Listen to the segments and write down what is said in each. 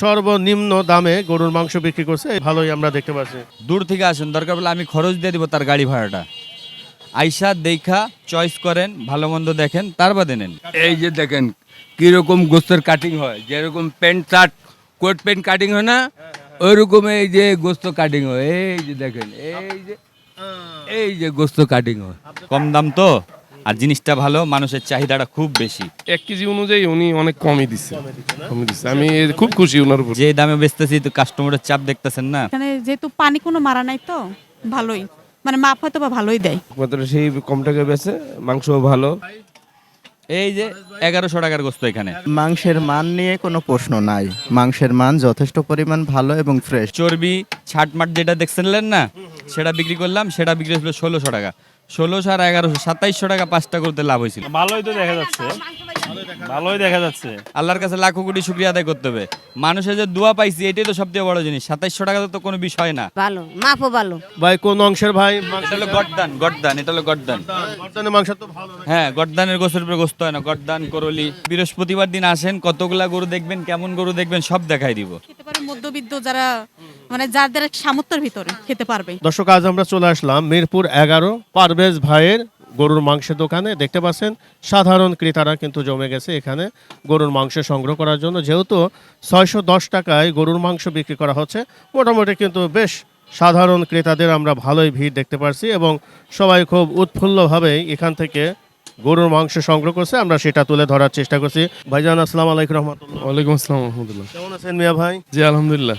সর্বনিম্ন দামে গরুর মাংস বিক্রি করছে ভালোই আমরা দেখতে পাচ্ছি। দূর থেকে আসেন দরকার পড়লে আমি খরচ দিয়ে দিব তার গাড়ি ভাড়াটা। আইসা দেখা চয়েস করেন ভালো মন্দ দেখেন তার বাদে নেন। এই যে দেখেন কীরকম গোস্তের কাটিং হয় যেরকম pant shirt coat pant cutting হয় না ওইরকম এই যে গোস্ত কাটিং হয় এই যে দেখেন এই যে এই যে গোস্ত কাটিং হয়। কম দাম তো? আর জিনিসটা ভালো মানুষের চাহিদাটা খুব বেশি। এক কেজি অনুযায়ী উনি অনেক কমই দিচ্ছে কমই দিচ্ছে আমি খুব খুশি ওনার উপর। যে দামে বেচতেছি তো কাস্টমারের চাপ দেখতেছেন না। এখানে যেহেতু পানি কোনো মারা নাই তো ভালোই। মানে মাপ হয়তো বা ভালোই দেয়। মাত্র সেই কম টাকা বেছে মাংস ভালো। এই যে এগারোশো টাকার গোস্ত এখানে। মাংসের মান নিয়ে কোনো প্রশ্ন নাই। মাংসের মান যথেষ্ট পরিমাণ ভালো এবং ফ্রেশ চর্বি ছাটমাট যেটা দেখছিলেন না সেটা বিক্রি করলাম সেটা বিক্রি হয়েছিল ষোলোশো টাকা। ষোলোশো আর এগারোশো সাতাইশশো টাকা পাঁচটা করতে লাভ হয়েছিল। ভালোই তো দেখা যাচ্ছে। ভালোই দেখা যাচ্ছে। আল্লাহর কাছে লাখো কোটি শুক্রিয়া আদায় করতে হবে। মানুষের যে দোয়া পাইছি এটাই তো সবচেয়ে বড় জিনিস। সাতাইশশো টাকা তো কোনো বিষয় না। ভালো মাপও ভালো। ভাই কোন অংশের ভাই? এটা হলো গডদান গডদান এটা হলো গডদান গর্দানের মাংস তো ভালো হ্যাঁ গডদানের গোসের উপরে গোস্ত হয় না। গডদান করলি বৃহস্পতিবার দিন আসেন কতগুলা গরু দেখবেন কেমন গরু দেখবেন সব দেখাই দিব। মধ্যবিত্ত যারা মানে যাদের সামর্থ্যের ভিতরে খেতে পারবে। দর্শক আজ আমরা চলে আসলাম মিরপুর এগারো পারভেজ ভাইয়ের গরুর মাংসের দোকানে। দেখতে পাচ্ছেন সাধারণ ক্রেতারা কিন্তু জমে গেছে এখানে গরুর মাংস সংগ্রহ করার জন্য। যেহেতু ছয়শো দশ টাকায় গরুর মাংস বিক্রি করা হচ্ছে মোটামুটি কিন্তু বেশ সাধারণ ক্রেতাদের আমরা ভালোই ভিড় দেখতে পারছি এবং সবাই খুব উৎফুল্লভাবে এখান থেকে গরুর মাংস সংগ্রহ করছে। আমরা সেটা তুলে ধরার চেষ্টা করছি। ভাইজান আসসালাম আলাইকুম রহমতুল্লাহ। ওয়ালাইকুম আসসালাম রহমতুল্লাহ। কেমন আছেন মিয়া ভাই? জি আলহামদুলিল্লাহ।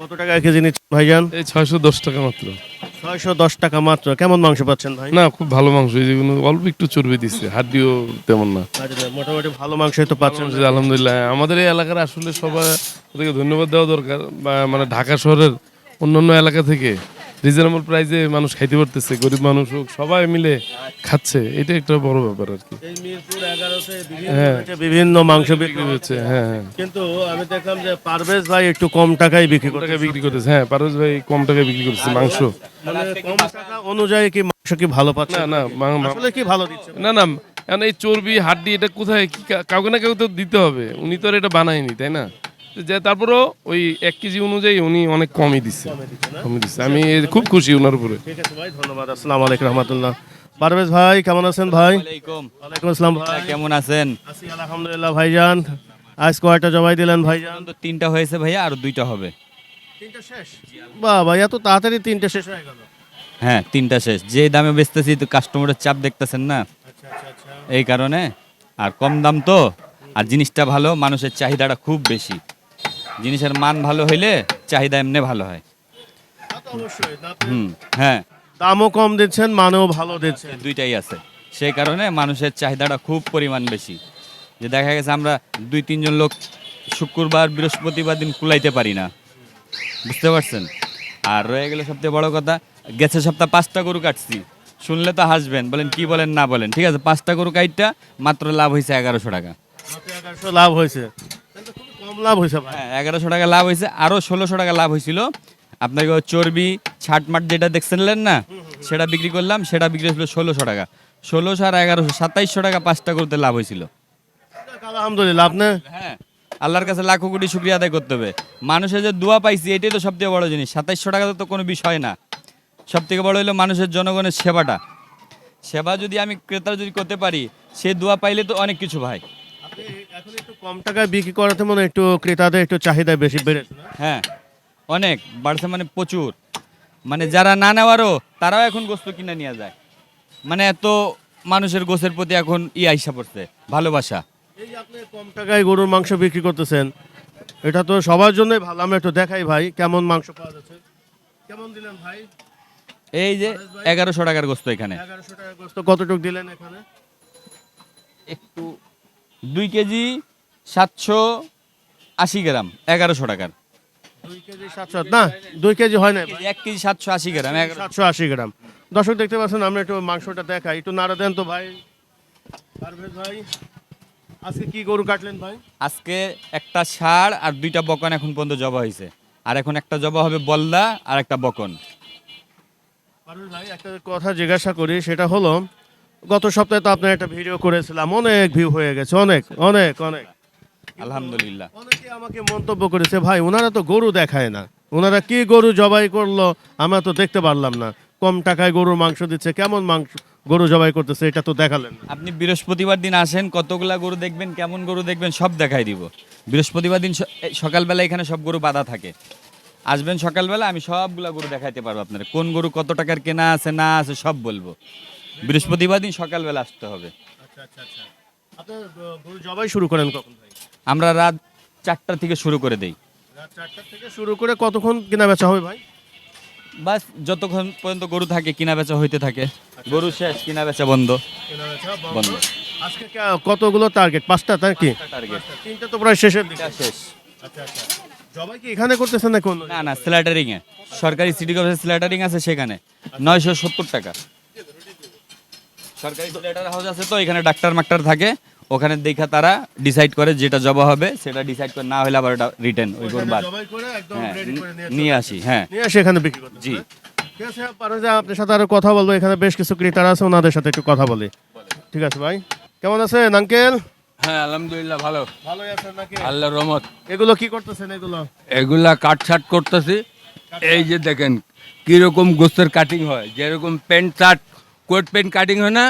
কত টাকা কেজি নিচ্ছেন ভাইজান? এই ছয়শো দশ টাকা মাত্র। ছয়শো দশ টাকা মাত্র। কেমন মাংস পাচ্ছেন ভাই? না খুব ভালো মাংস এই যেগুলো অল্প একটু চর্বি দিচ্ছে হাড্ডিও তেমন না। আচ্ছা, মোটামুটি ভালো মাংসই তো পাচ্ছেন। আলহামদুলিল্লাহ। আমাদের এই এলাকার আসলে সবাই ওদেরকে ধন্যবাদ দেওয়া দরকার বা মানে ঢাকা শহরের অন্যান্য এলাকা থেকে। রিজনেবল প্রাইসে মানুষ খাইতে পারতেছে গরিব মানুষ হোক সবাই মিলে খাচ্ছে। এটা একটা বড় ব্যাপার আর কি। হ্যাঁ। বিভিন্ন মাংস বিক্রি হচ্ছে। হ্যাঁ হ্যাঁ। কিন্তু আমি দেখলাম যে পারভেজ ভাই একটু কম টাকায় বিক্রি করতে বিক্রি করতেছে হ্যাঁ পারভেজ ভাই কম টাকায় বিক্রি করতেছে মাংস। মানে কম টাকা অনুযায়ী কি মাংস কি ভালো পাচ্ছে? না আসলে কি ভালো দিচ্ছে? না না এখন এই চর্বি হাড্ডি এটা কোথায়? কি কাউকে না কাউকে তো দিতে হবে। উনি তো আর এটা বানায়নি তাই না? যে তারপরও ওই এক কেজি অনুযায়ী উনি অনেক কমই দিচ্ছে কমই দিচ্ছে আমি খুব খুশি ওনার উপরে। ঠিক আছে ভাই ধন্যবাদ। আসসালামু আলাইকুম রহমতুল্লাহ। পারভেজ ভাই কেমন আছেন ভাই? ওয়ালাইকুম। আসসালাম ভাই কেমন আছেন? আছি আলহামদুলিল্লাহ ভাইজান। আজ কয়টা জবাই দিলেন ভাইজান? তো তিনটা হয়েছে ভাইয়া আর দুইটা হবে। তিনটা শেষ? বাহ ভাই এত তাড়াতাড়ি তিনটা শেষ হয়ে গেল। হ্যাঁ তিনটা শেষ। যে দামে বেচতেছি তো কাস্টমারের চাপ দেখতেছেন না? আচ্ছা আচ্ছা আচ্ছা। এই কারণে। আর কম দাম তো। আর জিনিসটা ভালো মানুষের চাহিদাটা খুব বেশি। জিনিসের মান ভালো হইলে চাহিদা এমনি ভালো হয়। হুম হ্যাঁ। দামও কম দিচ্ছেন মানও ভালো দিচ্ছেন। দুইটাই আছে। সেই কারণে মানুষের চাহিদাটা খুব পরিমাণ বেশি। যে দেখা গেছে আমরা দুই তিনজন লোক শুক্রবার বৃহস্পতিবার দিন কুলাইতে পারি না। বুঝতে পারছেন? আর রয়ে গেলে সবচেয়ে বড় কথা গেছে সপ্তাহ পাঁচটা গরু কাটছি। শুনলে তো হাসবেন বলেন কি বলেন না বলেন। ঠিক আছে পাঁচটা গরু কাইটটা মাত্র লাভ হয়েছে এগারোশো টাকা। মাত্র 1100 লাভ হয়েছে লাভ হয়েছে ভাই। হ্যাঁ এগারোশো টাকা লাভ হয়েছে আরও ষোলোশো টাকা লাভ হয়েছিল আপনাকে চর্বি ছাটমাট যেটা দেখছিলেন না সেটা বিক্রি করলাম সেটা বিক্রি হয়েছিল ষোলোশো টাকা। ষোলোশো আর এগারোশো সাতাইশশো টাকা পাঁচটা করতে লাভ হয়েছিল আলহামদুলিল্লাহ আপনি হ্যাঁ আল্লাহর কাছে লাখো কোটি শুক্রিয়া আদায় করতে হবে। মানুষের যে দোয়া পাইছি এটাই তো সবথেকে বড় জিনিস। সাতাইশশো টাকা তো কোনো বিষয় না। সব থেকে বড় হলো মানুষের জনগণের সেবাটা। সেবা যদি আমি ক্রেতা যদি করতে পারি সে দোয়া পাইলে তো অনেক কিছু ভাই। এখন একটু কম টাকায় বিক্রি করাতে মনে একটু ক্রেতাদের একটু চাহিদা বেশি বেড়েছে না? হ্যাঁ অনেক বাড়ছে মানে প্রচুর। মানে যারা না নেওয়ারও তারাও এখন গোস্ত কিনে নিয়ে যায়। মানে এত মানুষের গোছের প্রতি এখন ই আইসা পড়ছে ভালোবাসা। এই যে আপনি কম টাকায় গরুর মাংস বিক্রি করতেছেন এটা তো সবার জন্যই ভালো। আমরা একটু দেখাই ভাই কেমন মাংস পাওয়া যাচ্ছে। কেমন দিলেন ভাই? এই যে এগারোশো টাকার গোস্ত এখানে। এগারোশো টাকা গোস্ত কতটুকু দিলেন এখানে? একটু দুই কেজি সাতশো আশি গ্রাম এগারোশো টাকার। দুই কেজি সাতশো না দুই কেজি হয় না এক কেজি সাতশো আশি গ্রাম সাতশো আশি গ্রাম। দর্শক দেখতে পাচ্ছেন আমরা একটু মাংসটা দেখাই। একটু নাড়া দেন তো ভাই। পারভেজ ভাই আজকে কি গরু কাটলেন ভাই? আজকে একটা ষাঁড় আর দুইটা বকন এখন পর্যন্ত জবা হয়েছে। আর এখন একটা জবা হবে বলদা আর একটা বকন। পারভেজ ভাই একটা কথা জিজ্ঞাসা করি সেটা হলো গত সপ্তাহে তো আপনার একটা ভিডিও করেছিলাম অনেক ভিউ হয়ে গেছে অনেক অনেক অনেক। আলহামদুলিল্লাহ। অনেকে আমাকে মন্তব্য করেছে ভাই ওনারা তো গরু দেখায় না। ওনারা কি গরু জবাই করল? আমরা তো দেখতে পারলাম না। কম টাকায় গরুর মাংস দিচ্ছে কেমন মাংস গরু জবাই করতেছে এটা তো দেখালেন আপনি বৃহস্পতিবার দিন আসেন কতগুলা গরু দেখবেন কেমন গরু দেখবেন সব দেখাই দিব। বৃহস্পতিবার দিন সকালবেলা এখানে সব গরু বাঁধা থাকে। আসবেন সকালবেলা আমি সবগুলা গরু দেখাইতে পারব আপনার কোন গরু কত টাকার কেনা আছে না আছে সব বলব। বৃহস্পতিবার দিন সকালবেলা আসতে হবে। আচ্ছা আচ্ছা আচ্ছা। আপনার গরু জবাই শুরু করেন কখন ভাই? আমরা রাত চারটা থেকে শুরু করে দেই। রাত চারটা থেকে শুরু করে কতক্ষণ কেনা বেচা হবে ভাই? বাস যতক্ষণ পর্যন্ত গরু থাকে কিনা বেচা হইতে থাকে। গরু শেষ কিনা বেচা বন্ধ। বন্ধ। আজকে কতগুলো টার্গেট পাঁচটা তার কি টার্গেট তিনটা তো প্রায় শেষের দিকে। শেষ। আচ্ছা আচ্ছা। জবাই কি এখানে করতেছেন না কোন না না স্ল্যাটারিং এ সরকারি সিটি কলেজের স্ল্যাটারিং আছে সেখানে। নয়শো সত্তর টাকা। সরকারি স্ল্যাটার হাউস আছে তো এখানে ডাক্তার মাক্তার থাকে। ওখানে দেখা তারা ডিসাইড করে যেটা জবা হবে সেটা ডিসাইড করে না হলে আবার ওটা রিটার্ন ওই হ্যাঁ রেডি করে নিয়ে আসি হ্যাঁ। নিয়ে এসে এখানে বিক্রি করতে। জি। ঠিক আছে পারো আপনার সাথে আরও কথা বলব এখানে বেশ কিছু ক্রেতারা আছে ওনাদের সাথে একটু কথা বলি। ঠিক আছে ভাই। কেমন আছেন আঙ্কেল হ্যাঁ আলহামদুলিল্লাহ ভালো। ভালোই আছেন নাকি? আল্লাহ রহমত। এগুলো কি করতেছেন এগুলো? এগুলা কাটছাট করতেছি। এই যে দেখেন কীরকম গোস্তের কাটিং হয় যেরকম pant shirt coat pant cutting হয় না?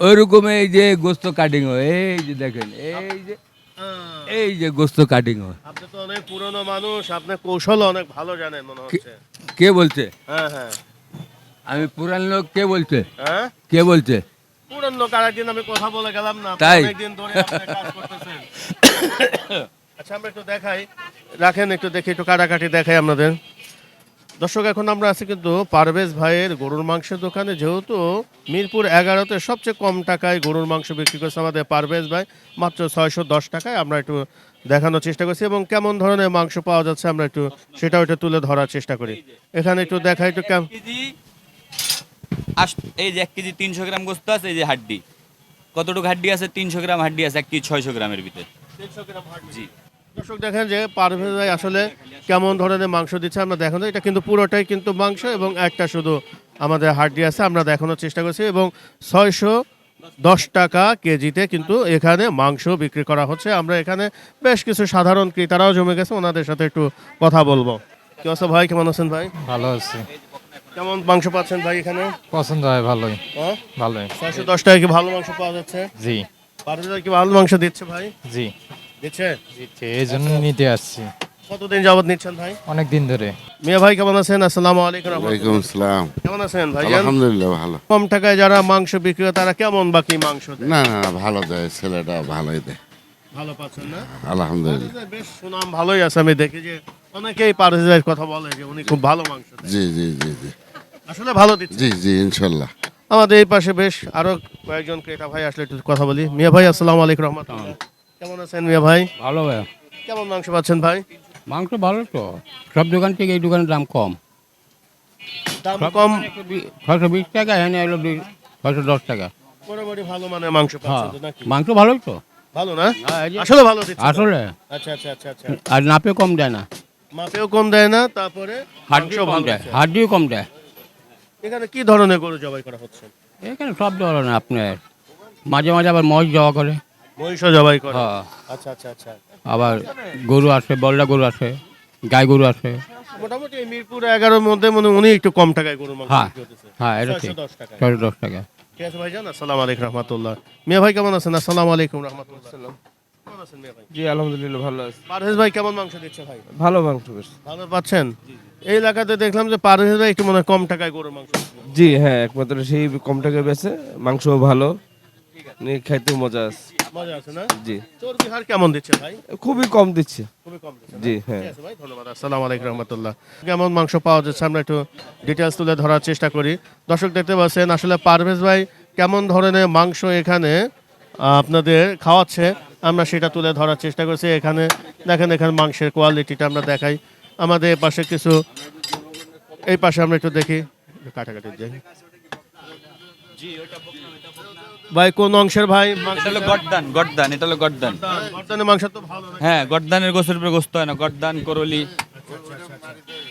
ওইরকম এই যে গোস্ত কাটিং হয়। এই যে দেখেন এই যে এই যে গোস্ত কাটিং হয়। আপনি তো অনেক পুরনো মানুষ আপনার কৌশল অনেক ভালো জানেন মনে হচ্ছে। কে বলছে? হ্যাঁ হ্যাঁ। আমি পুরান লোক কে বলছে? হ্যাঁ? কে বলছে? পুরান লোক আরেকদিন আমি কথা বলে গেলাম না আপনি তাই? অনেকদিন ধরে আপনি কাজ করতেছেন। আচ্ছা আমরা একটু দেখাই। রাখেন একটু দেখি একটু কাটাকাটি দেখাই আপনাদের। দর্শক এখন আমরা আছি কিন্তু পারভেজ ভাইয়ের গরুর মাংসের দোকানে। যেহেতু মিরপুর এগারোতে সবচেয়ে কম টাকায় গরুর মাংস বিক্রি করছে আমাদের পারভেজ ভাই মাত্র ছয়শো দশ টাকায়। আমরা একটু দেখানোর চেষ্টা করছি এবং কেমন ধরনের মাংস পাওয়া যাচ্ছে আমরা একটু সেটাও একটু তুলে ধরার চেষ্টা করি। এখানে একটু দেখাই একটু কেমন এই যে এক কেজি তিনশো গ্রাম গোস্ত আছে এই যে হাড্ডি। কতটুকু হাড্ডি আছে? তিনশো গ্রাম হাড্ডি আছে এক কেজি ছয়শো গ্রামের ভিতরে। জি। দর্শক দেখেন যে পারভেজ ভাই আসলে কেমন ধরনের মাংস দিচ্ছে আমরা দেখানো এটা কিন্তু পুরোটাই কিন্তু মাংস এবং একটা শুধু আমাদের হাড্ডি আছে আমরা দেখানোর চেষ্টা করছি এবং ছয়শো দশ টাকা কেজিতে কিন্তু এখানে মাংস বিক্রি করা হচ্ছে। আমরা এখানে বেশ কিছু সাধারণ ক্রেতারাও জমে গেছে ওনাদের সাথে একটু কথা বলব। কি অবস্থা ভাই কেমন আছেন ভাই? ভালো আছি। কেমন মাংস পাচ্ছেন ভাই এখানে? পছন্দ হয় ভালোই। হ্যাঁ? ভালোই। ছয়শো দশ টাকা কি ভালো মাংস পাওয়া যাচ্ছে? জি। পারভেজ ভাই কি ভালো মাংস দিচ্ছে ভাই? জি। দিচ্ছে দিচ্ছে এই জন্য নিতে আসছি। কতদিন যাবত নিচ্ছেন ভাই? অনেক দিন ধরে। মিয়া ভাই কেমন আছেন? আসসালামু আলাইকুম ওয়ালাইকুম আসসালাম। কেমন আছেন ভাই? আলহামদুলিল্লাহ ভালো। কম টাকায় যারা মাংস বিক্রি করে তারা কেমন বাকি মাংস দেয়? না না ভালো দেয় ছেলেটা ভালোই দেয়। ভালো পাচ্ছেন না? আলহামদুলিল্লাহ। বেশ সুনাম ভালোই আছে আমি দেখি যে অনেকেই পারভেজের কথা বলে যে উনি খুব ভালো মাংস জি জি জি জি। আসলে ভালো দিচ্ছে। জি জি ইনশাল্লাহ। আমাদের এই পাশে বেশ আরও কয়েকজন ক্রেতা ভাই আসলে একটু কথা বলি। মিয়া ভাই আসসালামু আলাইকুম রহমতুল্লাহ। কেমন আছেন মিয়া ভাই? ভালো ভাই কেমন মাংস পাচ্ছেন ভাই? মাংস ভালো তো। সব দোকান থেকে এই দোকানের দাম কম। দাম কম? ছয়শো বিশ টাকা এখানে হলো দুই ছয়শো দশ টাকা। মোটামুটি ভালো মানের মাংস হ্যাঁ। পাচ্ছেন তো নাকি? মাংস ভালোই তো। ভালো না? আসলে ভালো দিচ্ছে আসলে। আচ্ছা আচ্ছা আচ্ছা আচ্ছা। আর নাপে কম দেয় না। মাপেও কম দেয় না তারপরে হাড্ডিও কম দেয়। হাড্ডিও কম দেয়। এখানে কি ধরনের গরু জবাই করা হচ্ছে? এখানে সব ধরনের আপনার। মাঝে মাঝে আবার মহিষ জবা করে। মহিষ জবাই করে। হ্যাঁ। আচ্ছা আচ্ছা আচ্ছা। আবার গরু আছে বলদা গরু আছে গাই গরু আছে মোটামুটি মিরপুর এগারোর মধ্যে মনে উনি একটু কম টাকায় গরু মাংস হ্যাঁ হ্যাঁ এটা ঠিক। দশ টাকায়। ছয়শো দশ টাকা। ঠিক আছে ভাইজান আসসালামু আলাইকুম রহমতুল্লাহ। মিয়া ভাই কেমন আছেন? আসসালামু আলাইকুম রহমতুল্লাহ। কেমন আছেন ভাই? জি আলহামদুলিল্লাহ ভালো আছে। পারভেজ ভাই কেমন মাংস দিচ্ছে ভাই? ভালো মাংস বেশ। ভালো পাচ্ছেন? এই এলাকাতে দেখলাম যে পারভেজ ভাই একটু মনে হয় কম টাকায় গরুর মাংস জি হ্যাঁ একমাত্র সেই কম টাকায় বেছে মাংস ভালো। নিয়ে খাইতে মজা আছে। মজা আছে না? জি। চর্বি হার কেমন দিচ্ছে ভাই? খুবই কম দিচ্ছে। খুবই কম দিচ্ছে জি হ্যাঁ। ঠিক আছে ভাই ধন্যবাদ। আসসালামু আলাইকুম রহমতুল্লাহ। কেমন মাংস পাওয়া যাচ্ছে? আমরা একটু ডিটেলস তুলে ধরার চেষ্টা করি। দর্শক দেখতে পাচ্ছেন আসলে পারভেজ ভাই কেমন ধরনের মাংস এখানে আপনাদের খাওয়াচ্ছে? আমরা সেটা তুলে ধরার চেষ্টা করছি। এখানে দেখেন এখানে মাংসের কোয়ালিটিটা আমরা দেখাই। আমাদের পাশে কিছু এই পাশে আমরা একটু দেখি। কাটাকাটি যাই ভাই কোন অংশের ভাই? এটা হলো গড্দান গড্দান এটা হলো গড্দান। গর্দানের মাংস তো ভালো হ্যাঁ গড্দানের গোসের উপরে গোস্ত হয় না গড্দান করলি।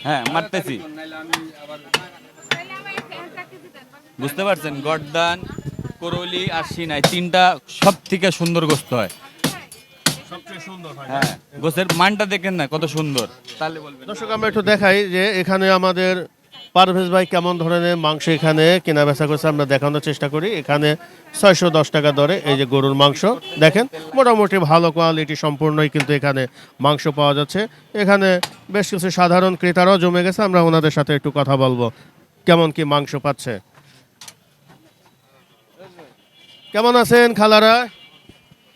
হ্যাঁ মারতেছি। বুঝতে পারছেন? গড্দান করলি আর সিনাই তিনটা সব থেকে সুন্দর গোস্ত হয়। হয়। হ্যাঁ গোসের মানটা দেখেন না কত সুন্দর। তাহলে বলবেন দর্শক আমরা একটু দেখাই যে এখানে আমাদের পারভেজ ভাই কেমন ধরনের মাংস এখানে কেনা বেচা করছে আমরা দেখানোর চেষ্টা করি। এখানে ছয়শো দশ টাকা দরে এই যে গরুর মাংস। দেখেন মোটামুটি ভালো কোয়ালিটি সম্পূর্ণই কিন্তু এখানে মাংস পাওয়া যাচ্ছে। এখানে বেশ কিছু সাধারণ ক্রেতারাও জমে গেছে আমরা ওনাদের সাথে একটু কথা বলব। কেমন কি মাংস পাচ্ছে? কেমন আছেন খালারা?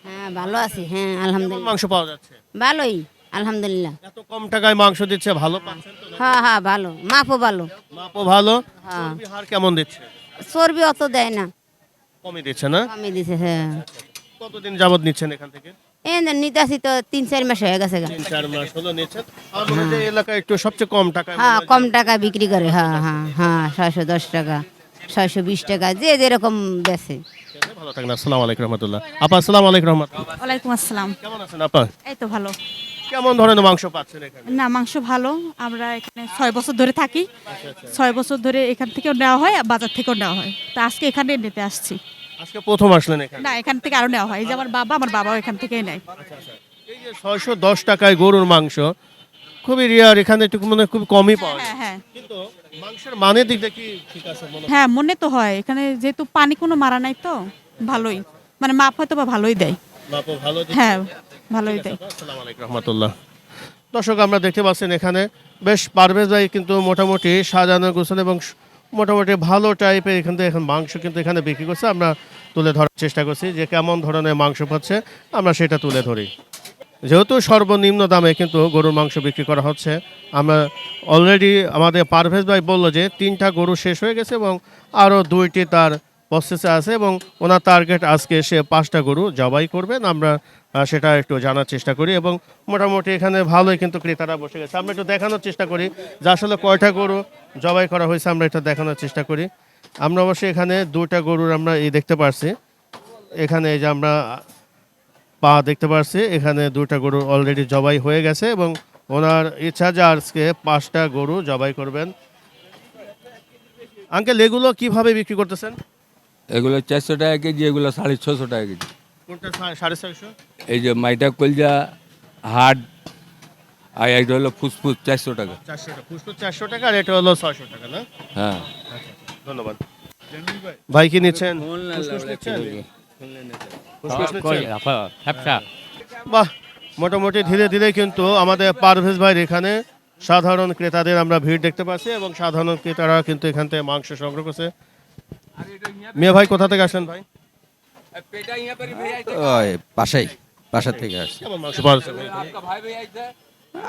হ্যাঁ ভালো আছি হ্যাঁ আলহামদুলিল্লাহ। মাংস পাওয়া যাচ্ছে? ভালোই। আলহামদুলিল্লাহ। এত কম টাকায় মাংস দিচ্ছে ভালো পাচ্ছেন তো হ্যাঁ হ্যাঁ ভালো। মাপও ভালো। মাপও ভালো। হ্যাঁ। চর্বি হার কেমন দিচ্ছে? চর্বি অত দেয় না। কমই দিচ্ছে না? কমই দিছে হ্যাঁ। কতদিন যাবত নিচ্ছেন এখান থেকে? এই তো তিন চার মাস হয়ে গেছে গা। তিন চার মাস হলো নিচ্ছেন। আর মনে হয়। যে এলাকায় একটু সবচেয়ে কম টাকায় হ্যাঁ কম টাকা বিক্রি করে হ্যাঁ হ্যাঁ হ্যাঁ ছয়শো দশ টাকা ছয়শো বিশ টাকা যে যেরকম বেছে। ভালো থাকেন। আসসালামু আলাইকুম রহমতুল্লাহ। আপা আসসালামু আলাইকুম রহমতুল্লাহ। ওয়ালাইকুম আসসালাম। কেমন আছেন আপা? এই তো ভালো। কেমন ধরনের মাংস পাচ্ছেন এখানে? না মাংস ভালো। আমরা এখানে ছয় বছর ধরে থাকি। ছয় বছর ধরে এখান থেকেও নেওয়া হয় আর বাজার থেকেও নেওয়া হয়। তো আজকে এখানে নিতে আসছি। আজকে প্রথম আসলেন এখানে? না এখান থেকে আরও নেওয়া হয়। এই যে আমার বাবা আমার বাবাও এখান থেকেই নেয়। এই যে ছয়শো দশ টাকায় গরুর মাংস খুবই রিয়ার এখানে একটু মানে খুব কমই পাওয়া যায়। হ্যাঁ। হ্যাঁ কিন্তু মাংসের মানের দিকটা কি ঠিক আছে হ্যাঁ মনে তো হয়। এখানে যেহেতু পানি কোনো মারা নাই তো। ভালোই। মানে মাপ হয়তো বা ভালোই দেয়। হ্যাঁ ভালোই দেয়। রহমতুল্লাহ। দর্শক আমরা দেখতে পাচ্ছেন এখানে বেশ পারভেজ ভাই কিন্তু মোটামুটি সাজানো গোছানো এবং মোটামুটি ভালো টাইপের এখান থেকে এখন মাংস কিন্তু এখানে বিক্রি করছে। আমরা তুলে ধরার চেষ্টা করছি যে কেমন ধরনের মাংস পাচ্ছে। আমরা সেটা তুলে ধরি। যেহেতু সর্বনিম্ন দামে কিন্তু গরুর মাংস বিক্রি করা হচ্ছে আমরা অলরেডি আমাদের পারভেজ ভাই বলল যে তিনটা গরু শেষ হয়ে গেছে এবং আরও দুইটি তার প্রসেসে আছে এবং ওনার টার্গেট আজকে সে পাঁচটা গরু জবাই করবেন। আমরা সেটা একটু জানার চেষ্টা করি এবং মোটামুটি এখানে ভালোই কিন্তু ক্রেতারা বসে গেছে। আমরা একটু দেখানোর চেষ্টা করি যে আসলে কয়টা গরু জবাই করা হয়েছে, আমরা এটা দেখানোর চেষ্টা করি। আমরা অবশ্যই এখানে দুটা গরুর আমরা এই দেখতে পারছি। এখানে এই যে আমরা পা দেখতে পারছি, এখানে দুটা গরু অলরেডি জবাই হয়ে গেছে এবং ওনার ইচ্ছা যে আজকে পাঁচটা গরু জবাই করবেন। আঙ্কেল, এগুলো কীভাবে বিক্রি করতেছেন? এগুলো চারশো টাকা কেজি এগুলো সাড়ে ছশো টাকা কেজি। কোনটা সা- সাড়ে ছয়শো? এই যে মাইটা কলজা হাট আর এটা হলো ফুসফুস চারশো টাকা। চারশো টাকা ফুসফুস চারশো টাকা আর এটা হলো ছয়শো টাকা না? হ্যাঁ। ধন্যবাদ। ভাই কি নিচ্ছেন? বাহ মোটামুটি ধীরে ধীরে কিন্তু আমাদের পারভেজ ভাইয়ের এখানে সাধারণ ক্রেতাদের আমরা ভিড় দেখতে পাচ্ছি এবং সাধারণ ক্রেতারা কিন্তু এখান থেকে মাংস সংগ্রহ করছে। মেয়ে ভাই কোথা থেকে আসেন ভাই? ওই পাশেই পাশের থেকে আসছি?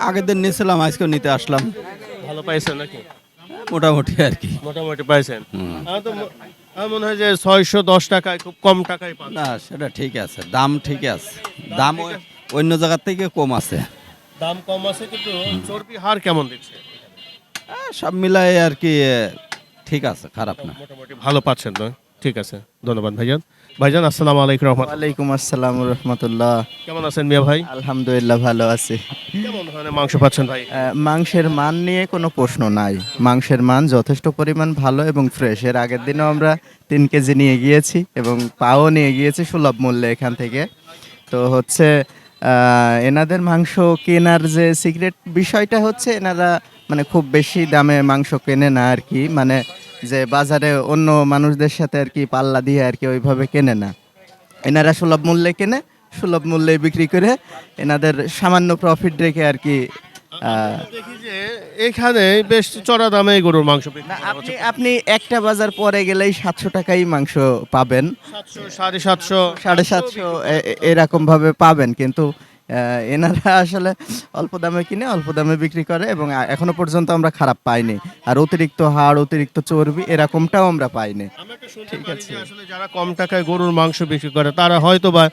আগের দিন নিয়েছিলাম আজকেও নিতে আসলাম। ভালো পাইছেন নাকি? মোটামুটি আর কি। মোটামুটি পাইছেন। আমার তো আমার মনে হয় যে ছয়শো দশ টাকায় খুব কম টাকায় পান। না সেটা ঠিক আছে। দাম ঠিক আছে। দাম অন্য জায়গার থেকে কম আছে। দাম কম আছে কিন্তু চর্বি হার কেমন দিচ্ছে? সব মিলাই আর কি ঠিক আছে খারাপ না। মোটামুটি ভালো পাচ্ছেন তো ঠিক আছে ধন্যবাদ ভাইজান। ভাইজান আসসালামু আলাইকুম রহমত ওয়ালাইকুম আসসালাম রহমতুল্লাহ। কেমন আছেন মিয়া ভাই? আলহামদুলিল্লাহ ভালো আছি। কেমন ধরনের মাংস পাচ্ছেন ভাই? মাংসের মান নিয়ে কোনো প্রশ্ন নাই। মাংসের মান যথেষ্ট পরিমাণ ভালো এবং ফ্রেশ এর আগের দিনও আমরা তিন কেজি নিয়ে গিয়েছি এবং পাও নিয়ে গিয়েছি সুলভ মূল্যে এখান থেকে। তো হচ্ছে আহ, এনাদের মাংস কেনার যে সিক্রেট বিষয়টা হচ্ছে এনারা মানে খুব বেশি দামে মাংস কেনে না আর কি। মানে যে বাজারে অন্য মানুষদের সাথে আর কি পাল্লা দিয়ে আর কি ওইভাবে কেনে না। এনারা সুলভ মূল্যে কেনে সুলভ মূল্যে বিক্রি করে এনাদের সামান্য প্রফিট রেখে আর কি দেখি যে এখানে বেশ চড়া দামে গরুর মাংস আপনি আপনি একটা বাজার পরে গেলেই সাতশো টাকাই মাংস পাবেন। সাড়ে সাতশো। সাড়ে সাতশো এরকম ভাবে পাবেন কিন্তু এনারা আসলে অল্প দামে কিনে অল্প দামে বিক্রি করে এবং এখনও পর্যন্ত আমরা খারাপ পাইনি। আর অতিরিক্ত হাড় অতিরিক্ত চর্বি এরকমটাও আমরা পাইনি। ঠিক যে আসলে যারা কম টাকায় গরুর মাংস বিক্রি করে তারা হয়তো বা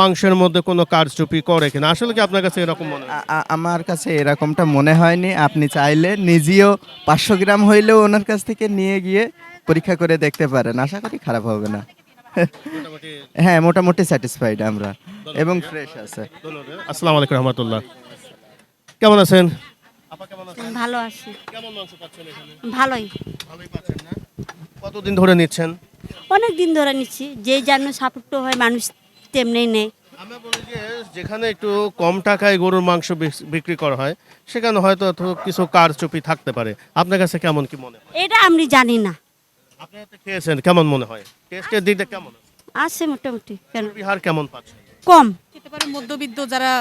মাংসের মধ্যে কোনো কারচুপি করে কিনা। আসলে কি আপনার কাছে এরকম মনে হয়? আমার কাছে এরকমটা মনে হয়নি। আপনি চাইলে নিজেও পাঁচশো গ্রাম হইলেও ওনার কাছ থেকে নিয়ে গিয়ে পরীক্ষা করে দেখতে পারেন। আশা করি খারাপ হবে না। হ্যাঁ মোটামুটি স্যাটিসফাইড আমরা। এবং ফ্রেশ আছে। আসসালামু আলাইকুম রহমতুল্লাহ। কেমন আছেন? আপা কেমন আছেন? ভালো আছি। কেমন মাংস পাচ্ছেন এখানে? ভালোই। ভালোই পাচ্ছেন না? কতদিন ধরে নিচ্ছেন? অনেক দিন ধরে নিচ্ছি। যে যেন সাপোর্ট হয় মানুষ তেমনি নেই আমরা বলি যে যেখানে একটু কম টাকায় গরুর মাংস বিক্রি করা হয় সেখানে হয়তো কিছু কারচুপি থাকতে পারে। আপনার কাছে কেমন কি মনে হয়? এটা আমি জানি না। আপনি তো খেয়েছেন কেমন মনে হয়? টেস্টের দিকটা কেমন? আছে মোটামুটি কেন? বিহার কেমন পাচ্ছে? কম। খেতে পারে মধ্যবিত্ত যারা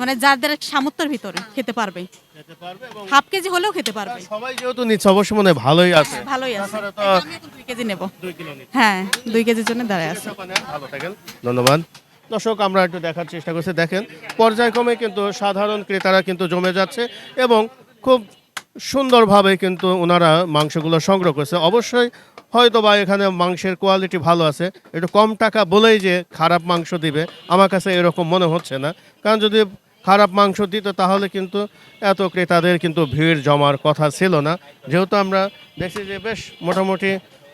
মানে যাদের সামর্থ্যের ভিতরে খেতে পারবে। খেতে পারবে এবং হাফ কেজি হলেও খেতে পারবে। সবাই যেহেতু নিচ্ছে অবশ্যই মনে হয় ভালোই আছে। ভালোই আছে। আমি এখন দুই কেজি নেব। হ্যাঁ দুই কেজির জন্য দাঁড়ায় আছে ভালো থাকেন। ধন্যবাদ। দর্শক আমরা একটু দেখার চেষ্টা করছি। দেখেন পর্যায়ক্রমে কিন্তু সাধারণ ক্রেতারা কিন্তু জমে যাচ্ছে এবং খুব সুন্দরভাবে কিন্তু ওনারা মাংসগুলো সংগ্রহ করছে। অবশ্যই হয়তো বা এখানে মাংসের কোয়ালিটি ভালো আছে। একটু কম টাকা বলেই যে খারাপ মাংস দিবে, আমার কাছে এরকম মনে হচ্ছে না। কারণ যদি খারাপ মাংস দিত তাহলে কিন্তু এত ক্রেতাদের কিন্তু ভিড় জমার কথা ছিল না। যেহেতু আমরা দেখছি যে বেশ মোটামুটি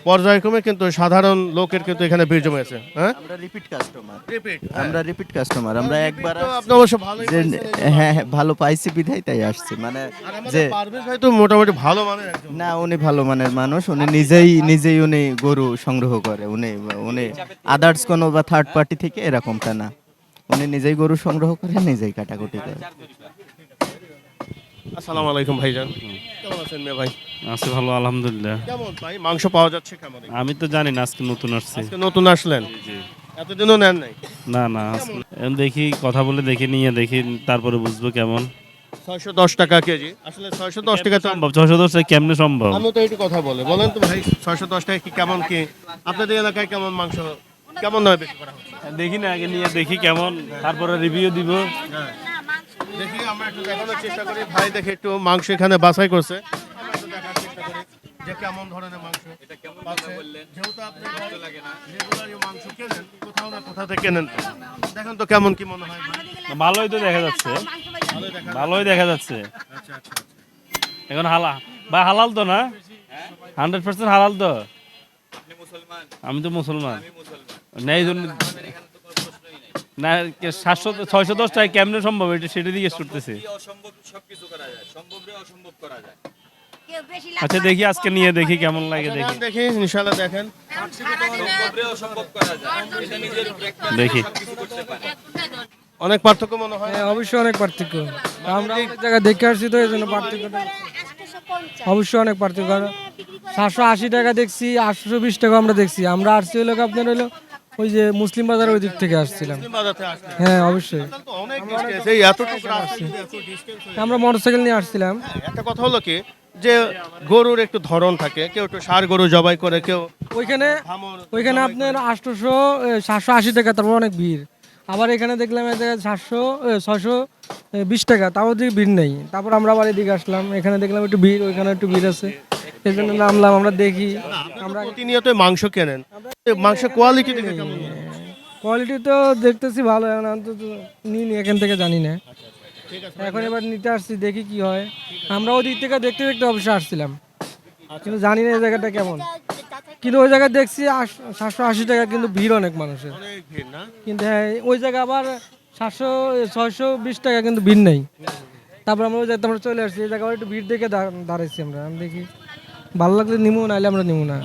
পর্যায়ক্রমে কিন্তু সাধারণ লোকের কিন্তু এখানে ভিড় জমেছে হ্যাঁ? আমরা রিপিট কাস্টমার রিপিট আমরা রিপিট কাস্টমার আমরা একবার আপনি অবশ্য জন্য। হ্যাঁ হ্যাঁ, ভালো পাইছি বিধাই তাই আসছি। মানে যে পারভেজ ভাই তো মোটামুটি ভালো মানের একজন। না উনি ভালো মানের মানুষ। উনি নিজেই নিজেই উনি গরু সংগ্রহ করে। উনি উনি আদার্স কোনো বা থার্ড পার্টি থেকে এরকমটা না। উনি নিজেই গরু সংগ্রহ করে নিজেই কাটাকুটি করে। আসসালামু আলাইকুম ভাইজান। কেমন আছেন মেয়ে ভাই? আছে ভালো আলহামদুলিল্লাহ। কেমন? ভাই মাংস পাওয়া যাচ্ছে কেমন আমি তো জানি না আজকে নতুন আসছি। আজকে নতুন আসলেন? এতদিনও নেন নাই? না না দেখি কথা বলে দেখে নিয়ে দেখি তারপরে বুঝব কেমন। ছয়শো দশ টাকা কেজি। আসলে ছয়শো দশ টাকা সম্ভব? ছশো দশ টাকা কেমনে সম্ভব? আমি তো একটু কথা বলে। বলেন তো ভাই ছয়শো দশ টাকা কি কেমন কি? আপনাদের এলাকায় কেমন মাংস কেমন নয় বিক্রি করা দেখি না আগে নিয়ে দেখি কেমন তারপরে রিভিউ দিব। দেখি আমরা একটু দেখানোর চেষ্টা করি। ভাই দেখে একটু মাংস এখানে বাছাই করছে। আমরা একটু দেখার চেষ্টা করি যে কেমন ধরনের মাংস যেহেতু আপনি রেগুলারই মাংস কেনেন কোথাও না কোথা থেকে কেনেন। দেখেন তো কেমন কি মনে হয়। ভালোই তো দেখা যাচ্ছে। ভালোই দেখা যাচ্ছে। আচ্ছা আচ্ছা এখন হালা বা হালাল তো না? হান্ড্রেড পার্সেন্ট হালাল তো? আমি তো মুসলমান। জন্য না সাতশো ছয়শো দশ টাকা কেমনে সম্ভব? এটা সেটা জিজ্ঞেস করতেছি। অসম্ভব সবকিছু করা যায় সম্ভব অসম্ভব করা যায়। আচ্ছা দেখি আজকে নিয়ে দেখি কেমন লাগে দেখি। দেখি ইনশাআল্লাহ দেখেন। দেখি। অনেক পার্থক্য মনে হয়? হ্যাঁ অবশ্যই অনেক পার্থক্য। আমরা জায়গায় দেখে আসছি তো এই জন্য পার্থক্যটা অবশ্যই অনেক পার্থক্য। সাতশো আশি টাকা দেখছি আটশো বিশ টাকা আমরা দেখছি। আমরা আসছি হলো আপনার হলো ওই যে মুসলিম বাজার ওই দিক থেকে আসছিলাম। হ্যাঁ অবশ্যই। আমরা মোটরসাইকেল নিয়ে আসছিলাম। একটা কথা হলো কি? যে গরুর একটু ধরন থাকে কেউ একটু সার গরু জবাই করে কেউ ওইখানে ওইখানে আপনার আটশোশো সাতশো আশি টাকা তারপর অনেক ভিড়। আবার এখানে দেখলাম সাতশো ছশো বিশ টাকা তাও দিকে ভিড় নেই। তারপর আমরা আবার এদিকে আসলাম এখানে দেখলাম একটু ভিড় ওইখানে একটু ভিড় আছে। এই জন্য নামলাম আমরা দেখি। আমরা প্রতিনিয়ত মাংস কেনেন। মাংস কোয়ালিটি কেমন কোয়ালিটি তো দেখতেছি ভালো এখন অন্তত নিই নি এখান থেকে জানি না। এখন এবার নিতে আসছি দেখি কি হয়। আমরা ওই দিক থেকে দেখতে দেখতে অবশ্যই আসছিলাম। কিন্তু জানি না এই জায়গাটা কেমন। কিন্তু ওই জায়গায় দেখছি সাতশো আশি টাকা কিন্তু ভিড় অনেক মানুষের। কিন্তু হ্যাঁ ওই জায়গায় আবার সাতশো ছয়শো বিশ টাকা কিন্তু ভিড় নেই। তারপর আমরা ওই জায়গায় আমরা চলে আসছি এই জায়গায় একটু ভিড় দেখে দাঁড়- দাঁড়াইছি আমরা আমি দেখি। ভালো লাগলে নিমু নাহলে আমরা নিমু না।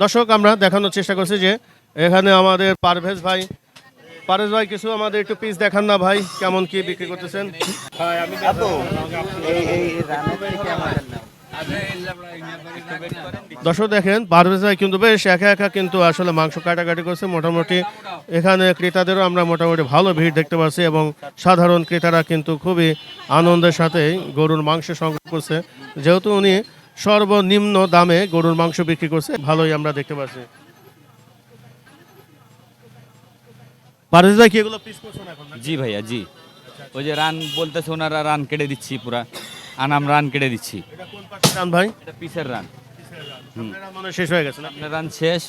দর্শক আমরা দেখানোর চেষ্টা করছি যে এখানে আমাদের পারভেজ ভাই। পারভেজ ভাই কিছু আমাদের একটু পিস দেখান না ভাই কেমন কি বিক্রি করতেছেন? দর্শক দেখেন পারভেজ ভাই কিন্তু বেশ একা একা কিন্তু আসলে মাংস কাটাকাটি করছে। মোটামুটি এখানে ক্রেতাদেরও আমরা মোটামুটি ভালো ভিড় দেখতে পাচ্ছি এবং সাধারণ ক্রেতারা কিন্তু খুবই আনন্দের সাথে গরুর মাংস সংগ্রহ করছে। যেহেতু উনি সর্বনিম্ন দামে গরুর মাংস বিক্রি করছে ভালোই আমরা দেখতে পাচ্ছি। পারভেজ ভাই কি এগুলো পিস করছেন এখন জি ভাইয়া জি। ওই যে রান বলতেছে ওনারা রান কেটে দিচ্ছি পুরা। আনাম রান কেটে দিচ্ছি। এটা কোন পাশের রান ভাই? এটা পিসের রান। মনে শেষ হয়ে গেছে না? সামনের রান শেষ।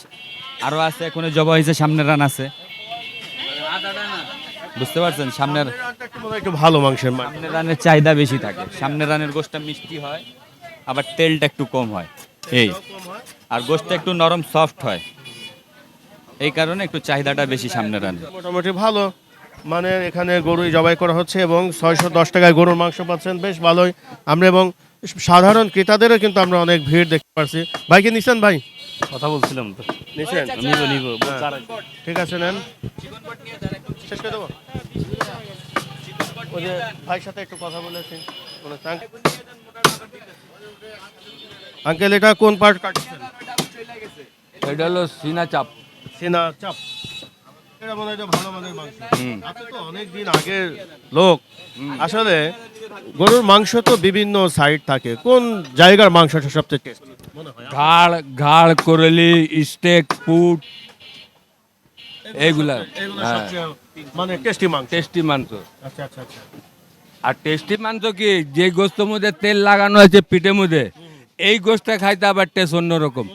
আরও আছে এখনও জবা হয়েছে সামনের রান আছে। বুঝতে পারছেন? সামনের একটু ভালো মাংসের মান সামনের রানের চাহিদা বেশি থাকে। সামনের রানের গোষ্ঠটা মিষ্টি হয় আবার তেলটা একটু কম হয়। এই। আর গোষ্ঠটা একটু নরম সফট হয়। এই কারণে একটু চাহিদাটা বেশি সামনের রানে মোটামুটি ভালো। মানে এখানে গরুই জবাই করা হচ্ছে এবং ছয়শো দশ টাকায় গরুর মাংস পাচ্ছেন বেশ ভালোই। আমরা এবং সাধারণ ক্রেতাদেরও কিন্তু আমরা অনেক ভিড় দেখতে পাচ্ছি ভাইকে নিচ্ছেন ভাই? কথা বলছিলাম তো। নিছেন? নিব নিব হ্যাঁ। ঠিক আছে নেন। শেষ করে দেবো? ওই যে ভাইয়ের সাথে একটু কথা বলেছি। বলে, আঙ্কেল এটা কোন পার্ট কাটছেন? এটা হলো সিনা চাপ। সেনা চাপ। ভালো মানের মাংস। আপনি তো অনেক দিন আগের লোক। আসলে গরুর মাংস তো বিভিন্ন সাইড থাকে। কোন জায়গার মাংসটা সবচেয়ে টেস্টি মনে হয় ঘাড় ঘাড় করলি স্টেক পুট এগুলো হ্যাঁ। মানে টেস্টি মাংস। টেস্টি মাংস। আচ্ছা আচ্ছা আচ্ছা। আর টেস্টি মাংস কি? যে গোস্তের মধ্যে তেল লাগানো আছে পিঠের মধ্যে এই গোস্তটা খাইতে আবার টেস্ট অন্যরকম।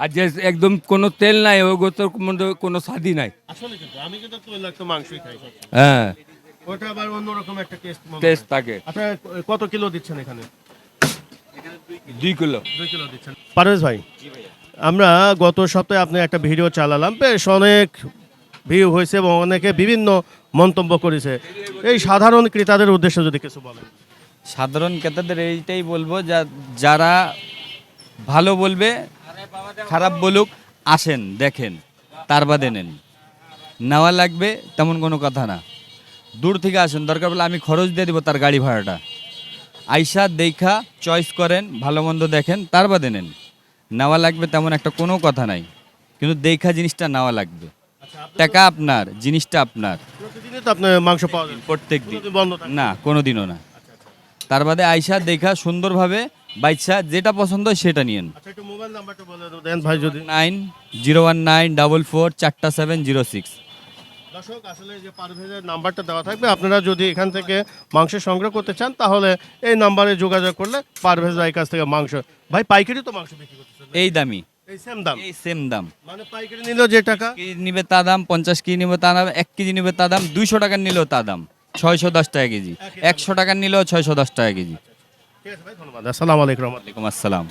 আর যে একদম কোনো তেল নাই ওই গোস্তের মধ্যে কোনো স্বাদই নাই। আসলে কিন্তু আমি কিন্তু তৈলাক্ত মাংসই খাই হ্যাঁ। ওটা আবার অন্যরকম একটা টেস্ট টেস্ট থাকে। আচ্ছা কত কিলো দিচ্ছেন এখানে? দুই কিলো। দুই কিলো দিচ্ছেন। পারভেজ ভাই আমরা গত সপ্তাহে আপনি একটা ভিডিও চালালাম বেশ অনেক ভিউ হয়েছে এবং অনেকে বিভিন্ন মন্তব্য করেছে। এই সাধারণ ক্রেতাদের উদ্দেশ্যে যদি কিছু বলেন। সাধারণ ক্রেতাদের এইটাই বলব যা যারা ভালো বলবে খারাপ বলুক আসেন দেখেন তার বাদে নেন। নেওয়া লাগবে তেমন কোনো কথা না। দূর থেকে আসেন দরকার বলে আমি খরচ দিয়ে দেবো তার গাড়ি ভাড়াটা। আইসা দেখা চয়েস করেন ভালো মন্দ দেখেন তার বাদে নেন। নেওয়া লাগবে তেমন একটা কোনো কথা নাই। কিন্তু দেখা জিনিসটা নেওয়া লাগবে। টাকা আপনার জিনিসটা আপনার। প্রতিদিনই তো আপনার মাংস পাওয়া যায়। প্রত্যেক দিন। কোনোদিন বন্ধ থাকে। না না। তার বাদে আইসা দেখা সুন্দরভাবে বাইসা যেটা পছন্দ হয় সেটা নিয়েন। আচ্ছা একটু মোবাইল নাম্বারটা বলে দেন ভাই যদি। Nine zero one nine double four চারটা সেভেন জিরো সিক্স। দর্শক আসলে যে পারভেজের নাম্বারটা দেওয়া থাকবে আপনারা যদি এখান থেকে মাংস সংগ্রহ করতে চান তাহলে এই নাম্বারে যোগাযোগ করলে পারভেজ ভাইয়ের কাছ থেকে মাংস ভাই পাইকারি তো মাংস বিক্রি করতেছেন এই দামি। এই সেম দাম? এই সেম দাম। মানে পাইকারি নিলেও যে টাকা? নিবে তা দাম পঞ্চাশ কেজি নিবে তা দাম এক কেজি নিবে তা দাম দুইশো টাকার নিলেও তা দাম ছয়শো দশ টাকা কেজি। একশো টাকার নিলেও ছয়শো দশ টাকা কেজি। ঠিক আলাইকুম আসসালাম।